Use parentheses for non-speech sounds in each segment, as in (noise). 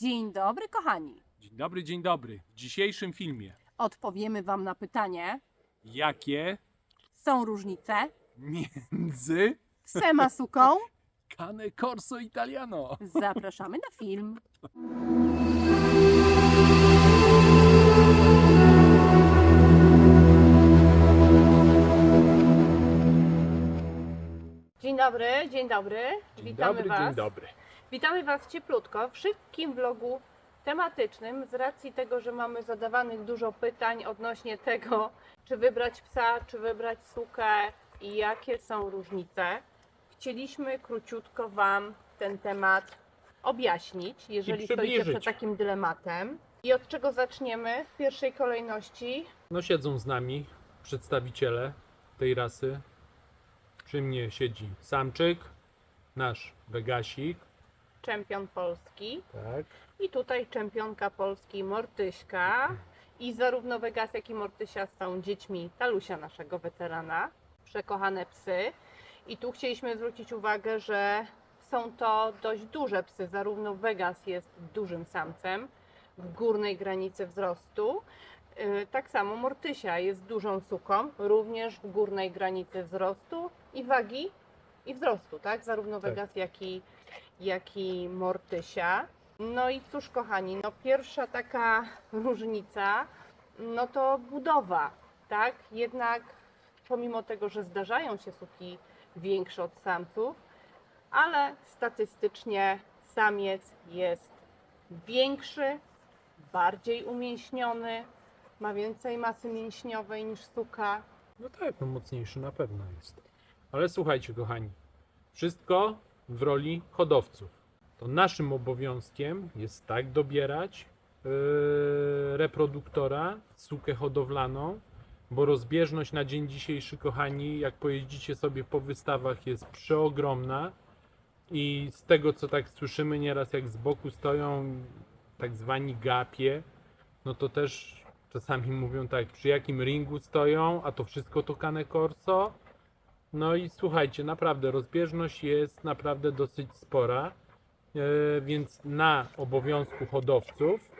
Dzień dobry, kochani. Dzień dobry, dzień dobry. W dzisiejszym filmie Odpowiemy Wam na pytanie: jakie są różnice między semasuką? (laughs) Cane Corso Italiano? Zapraszamy na film. Dzień dobry, dzień dobry. Dzień Witamy dobry, Was. dzień dobry. Witamy Was cieplutko w szybkim vlogu tematycznym z racji tego, że mamy zadawanych dużo pytań odnośnie tego, czy wybrać psa, czy wybrać sukę i jakie są różnice. Chcieliśmy króciutko Wam ten temat objaśnić, jeżeli stoicie przed takim dylematem. I od czego zaczniemy w pierwszej kolejności? No siedzą z nami przedstawiciele tej rasy. Przy mnie siedzi Samczyk, nasz Vegasik. Czempion Polski Tak. i tutaj czempionka Polski Mortyśka. I zarówno Vegas, jak i Mortysia są dziećmi Talusia, naszego weterana. Przekochane psy. I tu chcieliśmy zwrócić uwagę, że są to dość duże psy. Zarówno Vegas jest dużym samcem w górnej granicy wzrostu. Yy, Tak samo Mortysia jest dużą suką, również w górnej granicy wzrostu i wagi i wzrostu, tak? Zarówno Tak. Vegas, jak i, jak i Mortysia. No i cóż, kochani, no pierwsza taka różnica, no to budowa, tak? Jednak pomimo tego, że zdarzają się suki większe od samców, ale statystycznie samiec jest większy, bardziej umięśniony, ma więcej masy mięśniowej niż suka. No tak, no mocniejszy na pewno jest. Ale słuchajcie, kochani, wszystko w roli hodowców. To naszym obowiązkiem jest tak dobierać yy, reproduktora, sukę hodowlaną, bo rozbieżność na dzień dzisiejszy, kochani, jak pojeździcie sobie po wystawach, jest przeogromna. I z tego, co tak słyszymy nieraz, jak z boku stoją tak zwani gapie, no to też czasami mówią tak, przy jakim ringu stoją, a to wszystko to Cane Corso. No i słuchajcie, naprawdę rozbieżność jest naprawdę dosyć spora, e, więc na obowiązku hodowców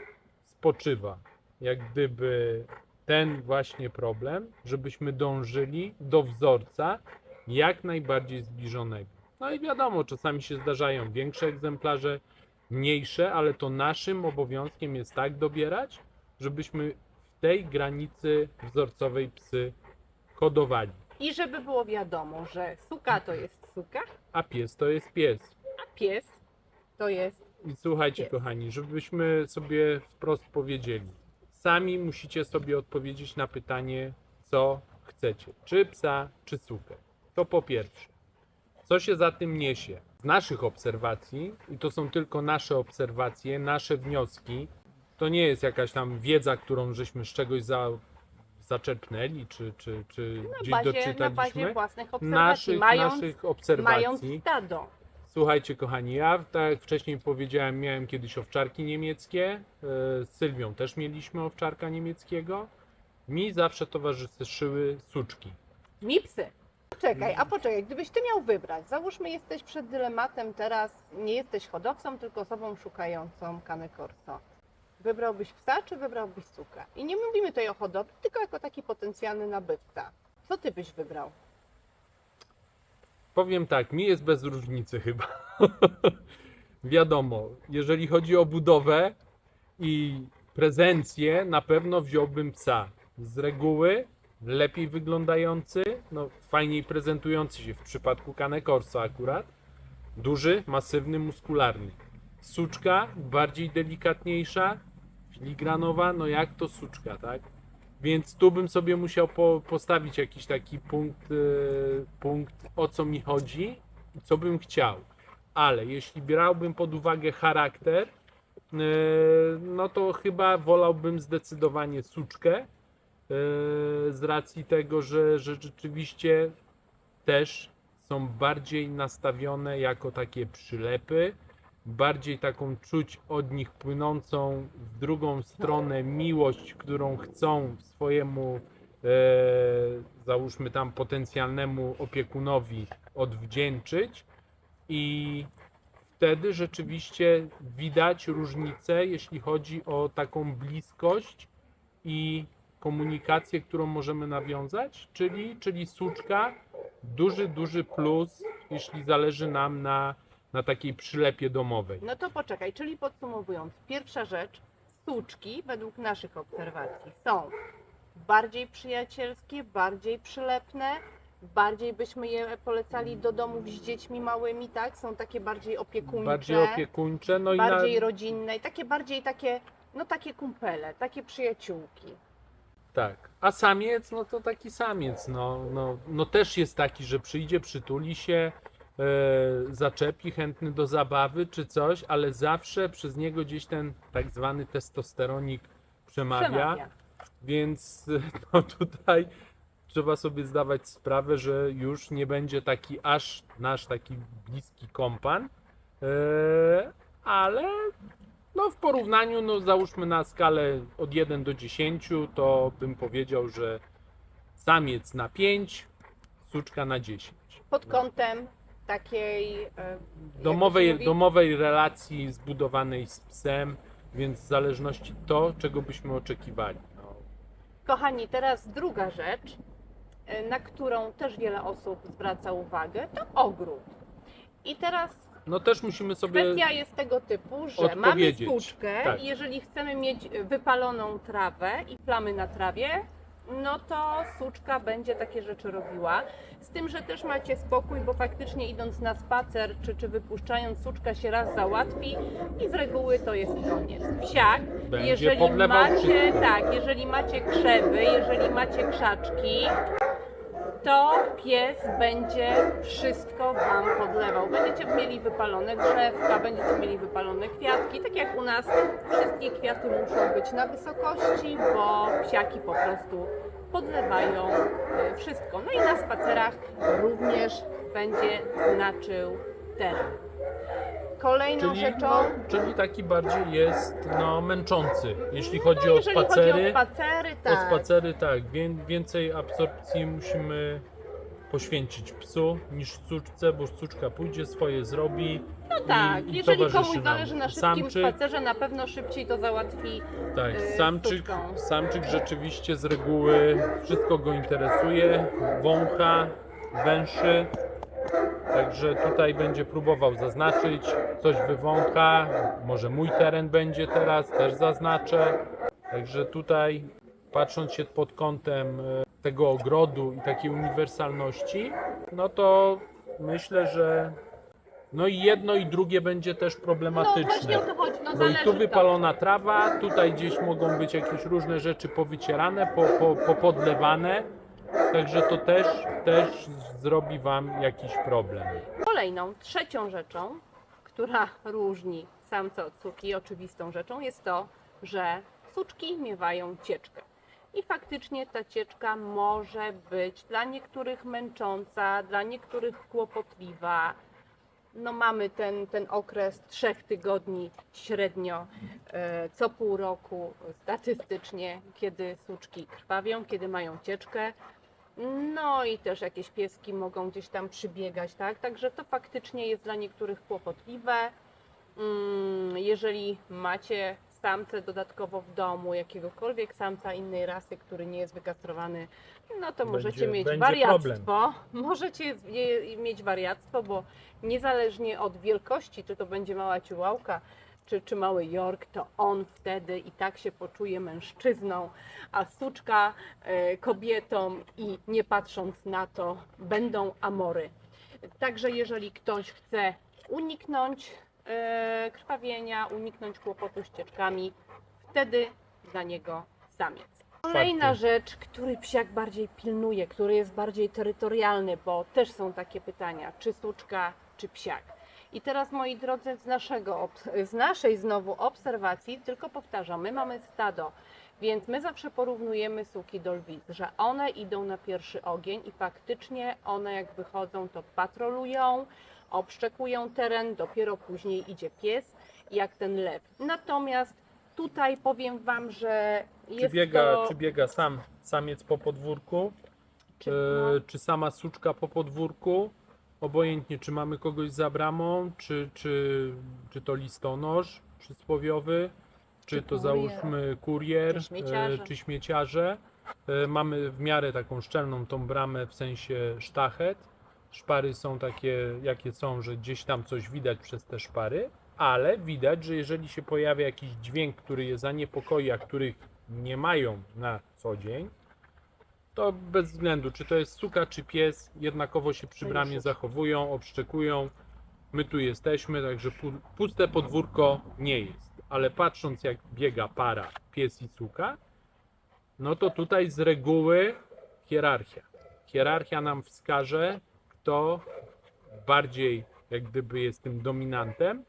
spoczywa jak gdyby ten właśnie problem, żebyśmy dążyli do wzorca jak najbardziej zbliżonego. No i wiadomo, czasami się zdarzają większe egzemplarze, mniejsze, ale to naszym obowiązkiem jest tak dobierać, żebyśmy w tej granicy wzorcowej psy hodowali. I żeby było wiadomo, że suka to jest suka, A pies to jest pies. a pies to jest I słuchajcie, Pies. kochani, żebyśmy sobie wprost powiedzieli. Sami musicie sobie odpowiedzieć na pytanie, co chcecie. Czy psa, czy sukę. To po pierwsze. Co się za tym niesie? Z naszych obserwacji, i to są tylko nasze obserwacje, nasze wnioski, to nie jest jakaś tam wiedza, którą żeśmy z czegoś za, zaczerpnęli, czy, czy, czy na gdzieś bazie, na doczytaliśmy. bazie własnych obserwacji, naszych, mając, naszych mając obserwacji. stado. Słuchajcie, kochani, ja tak jak wcześniej powiedziałem, miałem kiedyś owczarki niemieckie. e, Z Sylwią też mieliśmy owczarka niemieckiego. Mi zawsze towarzyszyły suczki. Mi psy. Czekaj, a poczekaj, gdybyś ty miał wybrać, załóżmy jesteś przed dylematem teraz, nie jesteś hodowcą, tylko osobą szukającą Cane Corso. Wybrałbyś psa, czy wybrałbyś sukę? I nie mówimy tutaj o hodowli, tylko jako taki potencjalny nabywca. Co ty byś wybrał? Powiem tak, mi jest bez różnicy chyba. (laughs) Wiadomo, jeżeli chodzi o budowę i prezencję, na pewno wziąłbym psa. Z reguły lepiej wyglądający, no fajniej prezentujący się w przypadku Cane Corso akurat. Duży, masywny, muskularny. Suczka bardziej delikatniejsza, filigranowa, no jak to suczka, tak? Więc tu bym sobie musiał po, postawić jakiś taki punkt, e, punkt, o co mi chodzi i co bym chciał. Ale jeśli brałbym pod uwagę charakter, e, no to chyba wolałbym zdecydowanie suczkę. e, Z racji tego, że, że rzeczywiście też są bardziej nastawione jako takie przylepy, bardziej taką czuć od nich płynącą w drugą stronę miłość, którą chcą swojemu, e, załóżmy tam potencjalnemu opiekunowi odwdzięczyć. I wtedy rzeczywiście widać różnicę, jeśli chodzi o taką bliskość i komunikację, którą możemy nawiązać, czyli, czyli suczka, duży, duży plus, jeśli zależy nam na, na takiej przylepie domowej. No to poczekaj, czyli podsumowując, pierwsza rzecz, suczki według naszych obserwacji są bardziej przyjacielskie, bardziej przylepne, bardziej byśmy je polecali do domów z dziećmi małymi, tak? Są takie bardziej opiekuńcze, Bardziej opiekuńcze, no i na, bardziej rodzinne i takie bardziej takie, no takie kumpele, takie przyjaciółki. Tak. A samiec, no to taki samiec, no, no, no też jest taki, że przyjdzie, przytuli się, zaczepi, chętny do zabawy czy coś, ale zawsze przez niego gdzieś ten tak zwany testosteronik przemawia, Przemawia. więc (laughs) no tutaj trzeba sobie zdawać sprawę, że już nie będzie taki aż nasz taki bliski kompan, e, ale no w porównaniu, no załóżmy na skalę od 1 do 10, to bym powiedział, że samiec na 5, suczka na 10. Pod kątem takiej e, Domowej, mówi? domowej relacji zbudowanej z psem, więc w zależności to, czego byśmy oczekiwali. No, Kochani, teraz druga rzecz, e, na którą też wiele osób zwraca uwagę, to ogród. I teraz no też musimy sobie... kwestia jest tego typu, że mamy słuczkę Tak. i jeżeli chcemy mieć wypaloną trawę i plamy na trawie, no to suczka będzie takie rzeczy robiła. Z tym, że też macie spokój, bo faktycznie idąc na spacer czy, czy wypuszczając, suczka się raz załatwi i z reguły to jest koniec. Psiak, Będzie jeżeli podlewał macie, wszystko. tak, jeżeli macie krzewy, jeżeli macie krzaczki, to pies będzie wszystko Wam podlewał. Będziecie mieli wypalone drzewka, będziecie mieli wypalone kwiatki. Tak jak u nas wszystkie kwiaty muszą być na wysokości, bo psiaki po prostu podlewają e, wszystko. No i na spacerach również będzie znaczył teren. Kolejną Czyli, rzeczą, czyli taki bardziej jest no, męczący, jeśli chodzi no, o jeżeli spacery. chodzi o spacery, O tak. spacery tak, wię, więcej absorpcji musimy poświęcić psu niż suczce, bo suczka pójdzie, swoje zrobi. No tak, i jeżeli towarzyszy komuś nam. zależy na szybkim Samczyk, spacerze, na pewno szybciej to załatwi tak, yy, samczyk, samczyk rzeczywiście z reguły wszystko go interesuje, wącha, węszy. Także tutaj będzie próbował zaznaczyć, coś wywącha, może mój teren będzie teraz, też zaznaczę. Także tutaj patrząc się pod kątem e, tego ogrodu i takiej uniwersalności, no to myślę, że no i jedno i drugie będzie też No problematyczne. właśnie o to chodzi, no Bo i tu wypalona trawa, tutaj gdzieś mogą być jakieś różne rzeczy powycierane, po, po, popodlewane. Także to też, też zrobi Wam jakiś problem. Kolejną, trzecią rzeczą, która różni samce od suki, oczywistą rzeczą jest to, że suczki miewają cieczkę. I faktycznie ta cieczka może być dla niektórych męcząca, dla niektórych kłopotliwa. No mamy ten, ten okres trzech tygodni średnio e, co pół roku statystycznie, kiedy suczki krwawią, kiedy mają cieczkę. No i też jakieś pieski mogą gdzieś tam przybiegać, tak? Także to faktycznie jest dla niektórych kłopotliwe. Mm, Jeżeli macie samce dodatkowo w domu, jakiegokolwiek samca innej rasy, który nie jest wykastrowany, no to możecie mieć będzie wariactwo. (laughs) Możecie je- mieć wariactwo, bo niezależnie od wielkości, czy to będzie mała ciułałka, czy, czy mały York, to on wtedy i tak się poczuje mężczyzną, a suczka e, kobietą i nie patrząc na to będą amory. Także jeżeli ktoś chce uniknąć e, krwawienia, uniknąć kłopotu z cieczkami, wtedy dla niego samiec. Kolejna rzecz, który psiak bardziej pilnuje, który jest bardziej terytorialny, bo też są takie pytania, czy suczka, czy psiak. I teraz, moi drodzy, z, naszego, z naszej znowu obserwacji, tylko powtarzam, my mamy stado, więc my zawsze porównujemy suki do lwic, że one idą na pierwszy ogień i faktycznie one jak wychodzą, to patrolują, obszczekują teren, dopiero później idzie pies, jak ten lew. Natomiast tutaj powiem Wam, że Czy jest biega, to... czy biega sam samiec po podwórku, czy- e, no. czy sama suczka po podwórku. Obojętnie, czy mamy kogoś za bramą, czy, czy, czy to listonosz przysłowiowy, czy, Czy to kurier, załóżmy kurier, czy śmieciarze. e, czy śmieciarze. E, Mamy w miarę taką szczelną tą bramę w sensie sztachet. Szpary są takie, jakie są, że gdzieś tam coś widać przez te szpary, ale widać, że jeżeli się pojawia jakiś dźwięk, który je zaniepokoi, a których nie mają na co dzień, to bez względu, czy to jest suka, czy pies, jednakowo się przy bramie zachowują, obszczekują. My tu jesteśmy, także pu- puste podwórko nie jest. Ale patrząc, jak biega para, pies i suka, no to tutaj z reguły hierarchia. Hierarchia nam wskaże, kto bardziej jak gdyby jest tym dominantem.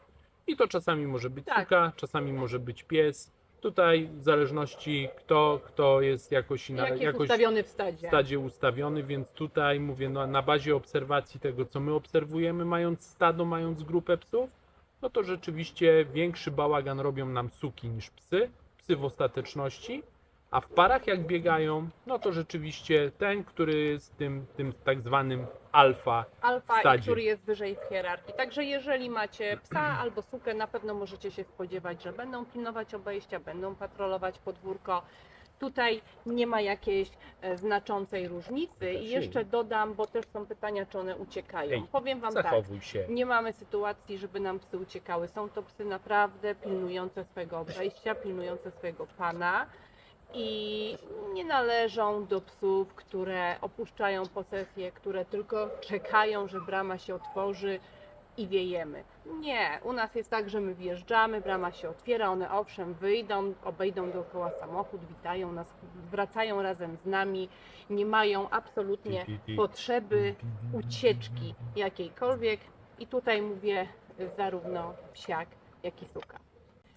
I to czasami może być Tak. suka, czasami może być pies. Tutaj w zależności kto, kto jest jakoś, na, Jak jest jakoś ustawiony w w stadzie. stadzie ustawiony, więc tutaj mówię no, na bazie obserwacji tego, co my obserwujemy, mając stado, mając grupę psów, no to rzeczywiście większy bałagan robią nam suki niż psy, psy w ostateczności, a w parach jak biegają, no to rzeczywiście ten, który jest tym, tym tak zwanym alfa, Alfa, stadzie. który jest wyżej w hierarchii. Także jeżeli macie psa albo sukę, na pewno możecie się spodziewać, że będą pilnować obejścia, będą patrolować podwórko. Tutaj nie ma jakiejś e, znaczącej różnicy. I jeszcze dodam, bo też są pytania, czy one uciekają. Ej, Powiem Wam tak. zachowuj się. Nie mamy sytuacji, żeby nam psy uciekały. Są to psy naprawdę pilnujące swojego obejścia, pilnujące swojego pana i nie należą do psów, które opuszczają posesję, które tylko czekają, że brama się otworzy i wiejemy. Nie, u nas jest tak, że my wjeżdżamy, brama się otwiera, one owszem wyjdą, obejdą dookoła samochód, witają nas, wracają razem z nami, nie mają absolutnie potrzeby ucieczki jakiejkolwiek i tutaj mówię zarówno psiak, jak i suka.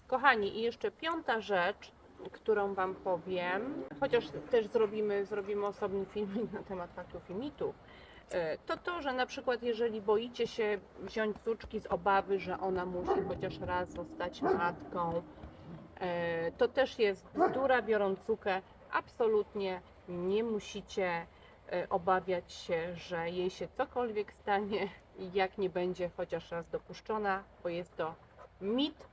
Kochani, i jeszcze piąta rzecz, którą Wam powiem, chociaż też zrobimy, zrobimy osobny filmik (laughs) na temat faktów i mitów, e, to to, że na przykład jeżeli boicie się wziąć córczki z obawy, że ona musi chociaż raz zostać matką, e, to też jest bzdura, biorąc sukę, absolutnie nie musicie e, obawiać się, że jej się cokolwiek stanie, jak nie będzie chociaż raz dopuszczona, bo jest to mit,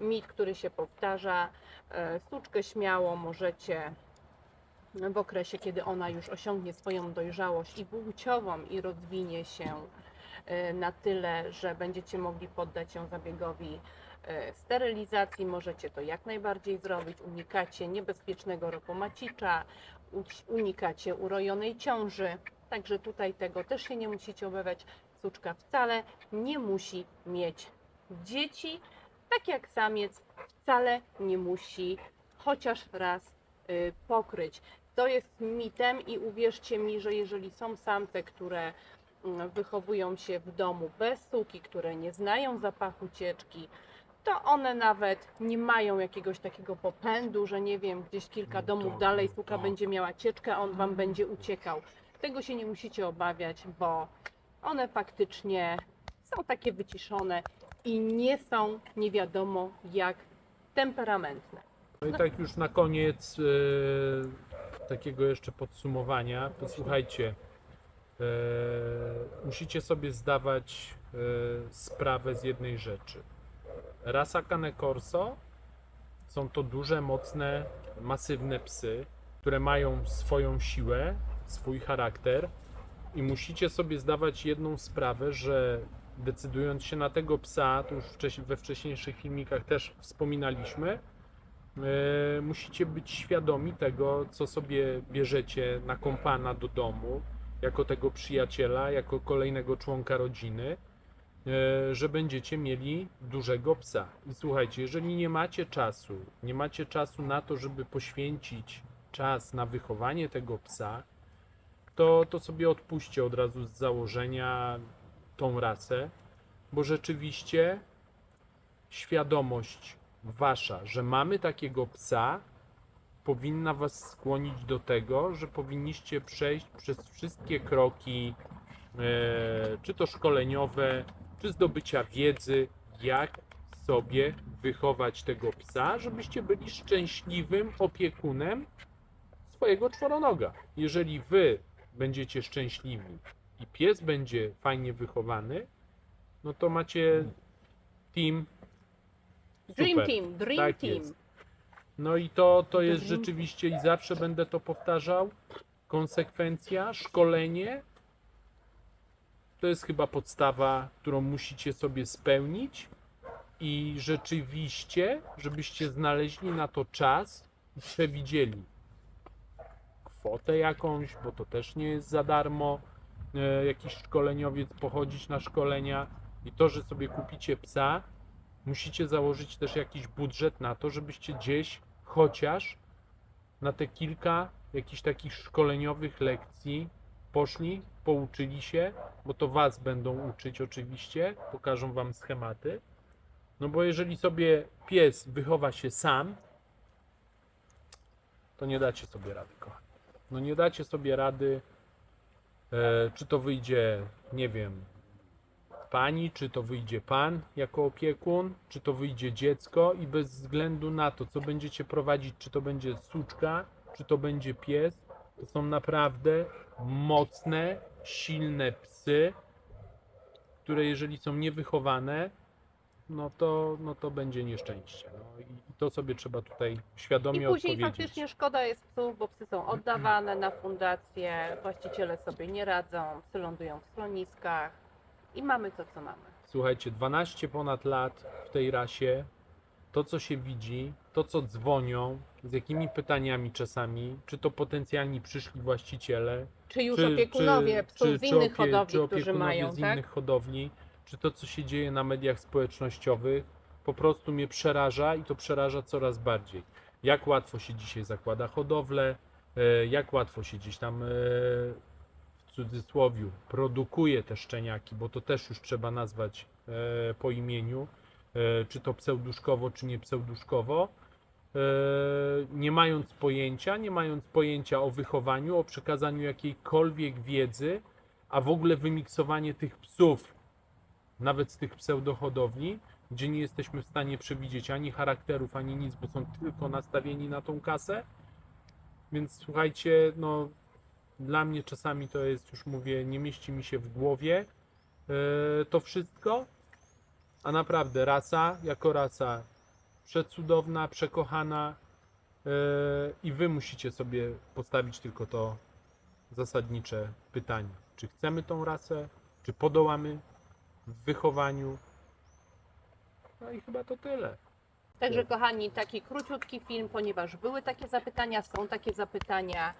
mit, który się powtarza. E, Suczkę śmiało możecie w okresie, kiedy ona już osiągnie swoją dojrzałość i płciową i rozwinie się e, na tyle, że będziecie mogli poddać ją zabiegowi e, sterylizacji, możecie to jak najbardziej zrobić. Unikacie niebezpiecznego roku macicza, u- unikacie urojonej ciąży. Także tutaj tego też się nie musicie obawiać. Suczka wcale nie musi mieć dzieci, tak jak samiec wcale nie musi chociaż raz y, pokryć. To jest mitem i uwierzcie mi, że jeżeli są samce, które mm, wychowują się w domu bez suki, które nie znają zapachu cieczki, to one nawet nie mają jakiegoś takiego popędu, że nie wiem, gdzieś kilka domów dalej suka będzie miała cieczkę, a on wam będzie uciekał. Tego się nie musicie obawiać, bo one faktycznie są takie wyciszone i nie są nie wiadomo jak temperamentne. No i tak już na koniec e, takiego jeszcze podsumowania, posłuchajcie, e, musicie sobie zdawać e, sprawę z jednej rzeczy. Rasa Cane Corso są to duże, mocne, masywne psy, które mają swoją siłę, swój charakter i musicie sobie zdawać jedną sprawę, że decydując się na tego psa, to już we wcześniejszych filmikach też wspominaliśmy, E, musicie być świadomi tego, co sobie bierzecie na kompana do domu, jako tego przyjaciela, jako kolejnego członka rodziny, e, że będziecie mieli dużego psa. I słuchajcie, jeżeli nie macie czasu, nie macie czasu na to, żeby poświęcić czas na wychowanie tego psa, to, to sobie odpuśćcie od razu z założenia tą rasę, bo rzeczywiście świadomość wasza, że mamy takiego psa, powinna was skłonić do tego, że powinniście przejść przez wszystkie kroki, e, czy to szkoleniowe, czy zdobycia wiedzy, jak sobie wychować tego psa, żebyście byli szczęśliwym opiekunem swojego czworonoga. Jeżeli wy będziecie szczęśliwi i pies będzie fajnie wychowany, no to macie team. Dream super. Team, Dream Tak Team. jest. No i to, to jest Dream rzeczywiście i zawsze będę to powtarzał. Konsekwencja, szkolenie to jest chyba podstawa, którą musicie sobie spełnić i rzeczywiście, żebyście znaleźli na to czas i przewidzieli kwotę jakąś, bo to też nie jest za darmo. E, jakiś szkoleniowiec pochodzić na szkolenia i to, że sobie kupicie psa, musicie założyć też jakiś budżet na to, żebyście gdzieś chociaż na te kilka jakichś takich szkoleniowych lekcji poszli, pouczyli się, bo to was będą uczyć oczywiście, pokażą wam schematy. No bo jeżeli sobie pies wychowa się sam, to nie dacie sobie rady, kochani. No nie dacie sobie rady, czy to wyjdzie, nie wiem, pani, czy to wyjdzie pan jako opiekun, czy to wyjdzie dziecko i bez względu na to, co będziecie prowadzić, czy to będzie suczka, czy to będzie pies, to są naprawdę mocne, silne psy, które jeżeli są niewychowane, no to, no to będzie nieszczęście. No to sobie trzeba tutaj świadomie I później odpowiedzieć. faktycznie szkoda jest psów, bo psy są oddawane na fundacje, właściciele sobie nie radzą, psy lądują w schroniskach i mamy to, co mamy. Słuchajcie, 12 ponad lat w tej rasie, to co się widzi, to co dzwonią, z jakimi pytaniami czasami, czy to potencjalni przyszli właściciele, Czy już czy, opiekunowie czy, psów czy, z czy innych opie- hodowli, czy którzy opiekunowie mają, z tak? innych hodowli, czy to co się dzieje na mediach społecznościowych, po prostu mnie przeraża i to przeraża coraz bardziej. Jak łatwo się dzisiaj zakłada hodowlę, e, jak łatwo się gdzieś tam e, w cudzysłowiu produkuje te szczeniaki, bo to też już trzeba nazwać e, po imieniu, czy to pseuduszkowo, czy nie pseuduszkowo, nie mając pojęcia, nie mając pojęcia o wychowaniu, o przekazaniu jakiejkolwiek wiedzy, a w ogóle wymiksowanie tych psów, nawet z tych pseudohodowli, gdzie nie jesteśmy w stanie przewidzieć ani charakterów, ani nic, bo są tylko nastawieni na tą kasę. Więc słuchajcie, no dla mnie czasami to jest, już mówię, nie mieści mi się w głowie e, to wszystko, a naprawdę rasa jako rasa przecudowna, przekochana e, i wy musicie sobie postawić tylko to zasadnicze pytanie, czy chcemy tą rasę, czy podołamy w wychowaniu. No i chyba to tyle. Także kochani, taki króciutki film, ponieważ były takie zapytania, są takie zapytania.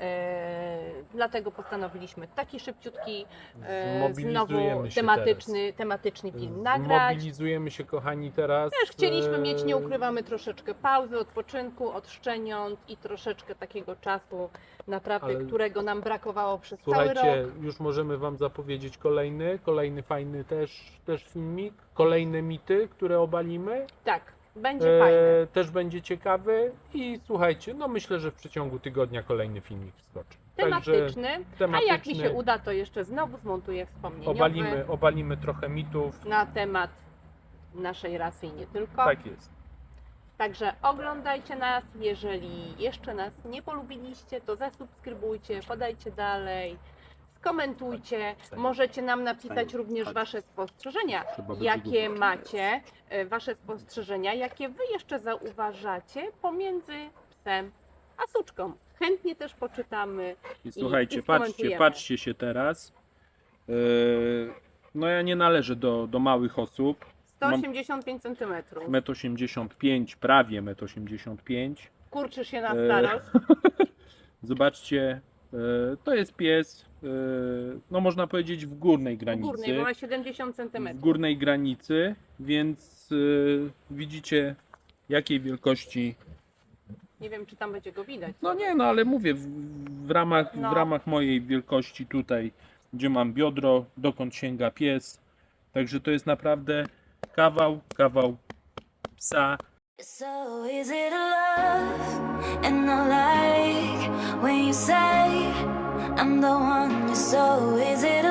E, dlatego postanowiliśmy taki szybciutki, e, znowu Zmobilizujemy się tematyczny, tematyczny film nagrać. Zmobilizujemy się, kochani, teraz. Też chcieliśmy e, mieć, nie ukrywamy, troszeczkę pauzy, odpoczynku od szczeniąt i troszeczkę takiego czasu, naprawdę, Ale- którego nam brakowało przez cały Słuchajcie, rok. już możemy Wam zapowiedzieć kolejny, kolejny fajny też, też filmik, kolejne mity, które obalimy. Tak, będzie. E, też będzie ciekawy i słuchajcie, no myślę, że w przeciągu tygodnia kolejny filmik wskoczy. Tematyczny. A tematyczny. jak mi się uda, to jeszcze znowu zmontuję wspomnieniowy Obalimy, obalimy trochę mitów. na temat naszej rasy i nie tylko. Tak jest. Także oglądajcie nas. Jeżeli jeszcze nas nie polubiliście, to zasubskrybujcie, podajcie dalej, skomentujcie. Możecie nam napisać również. Wasze spostrzeżenia. Jakie macie, e, Wasze spostrzeżenia, jakie Wy jeszcze zauważacie pomiędzy psem a suczką. Chętnie też poczytamy. I słuchajcie, i patrzcie, patrzcie się teraz. Yy, no ja nie należę do, do małych osób. Mam 185 cm. 1,85 m, prawie 1,85 m. Kurczysz się na E, starość. (laughs) Zobaczcie, to jest pies, no można powiedzieć w górnej W granicy. górnej, bo ma 70 cm. w górnej granicy, więc yy, widzicie jakiej wielkości. Nie wiem, czy tam będzie go widać. No nie, no ale mówię, w, w, ramach, No. w ramach mojej wielkości tutaj, gdzie mam biodro, dokąd sięga pies. Także to jest naprawdę kawał, kawał psa. So is it love? And I like when you say I'm the one. you So is it